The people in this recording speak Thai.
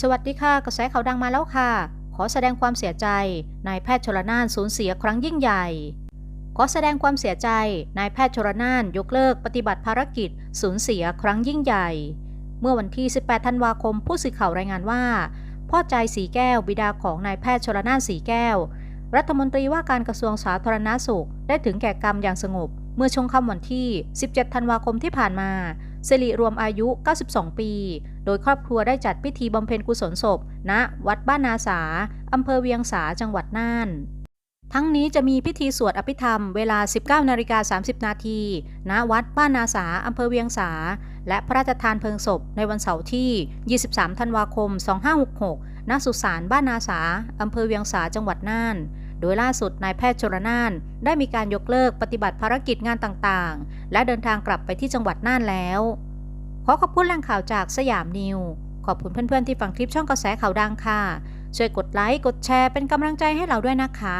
สวัสดีค่ะ กระแสข่าวดังมาแล้วค่ะ ขอแสดงความเสียใจ นายแพทย์ชลนานสูญเสียครั้งยิ่งใหญ่ ขอแสดงความเสียใจ นายแพทย์ชลนานยกเลิกปฏิบัติภารกิจ สูญเสียครั้งยิ่งใหญ่ เมื่อวันที่ 18 ธันวาคมผู้สื่อข่าวรายงานว่า พ่อใจสีแก้วบิดาของนายแพทย์ชลนานสีแก้ว รัฐมนตรีว่าการกระทรวงสาธารณาสุข ได้ถึงแก่กรรมอย่างสงบ เมื่อช่วงค่ำวันที่ 17 ธันวาคมที่ผ่านมา สิริรวมอายุ 92 ปี โดยครอบครัวได้จัดพิธีบำเพ็ญกุศลศพ ณ วัดบ้านนาสาอำเภอเวียงสาจังหวัดน่าน ทั้งนี้จะมีพิธีสวดอภิธรรมเวลา 19นาฬิกา30 นาทีณวัดบ้านนาสาอำเภอเวียงสา และพระราชทานเพลิงศพในวันเสาร์ที่ 23 ธันวาคม 2566 ณ สุสานบ้านนาสาอำเภอเวียงสาจังหวัดน่าน โดยล่าสุดนายแพทย์ชลนาน ได้มีการยกเลิกปฏิบัติภารกิจงานต่างๆ และเดินทางกลับไปที่จังหวัดน่านแล้ว ขอขอบคุณแหล่งข่าวจากสยามนิว ขอบคุณเพื่อนๆที่ฟังคลิปช่องกระแสข่าวดังค่ะ ช่วยกดไลค์ กดแชร์เป็นกำลังใจให้เราด้วยนะคะ